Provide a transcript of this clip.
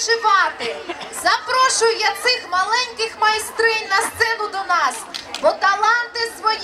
вишивати. Запрошую я цих маленьких майстринь на сцену до нас, бо таланти свої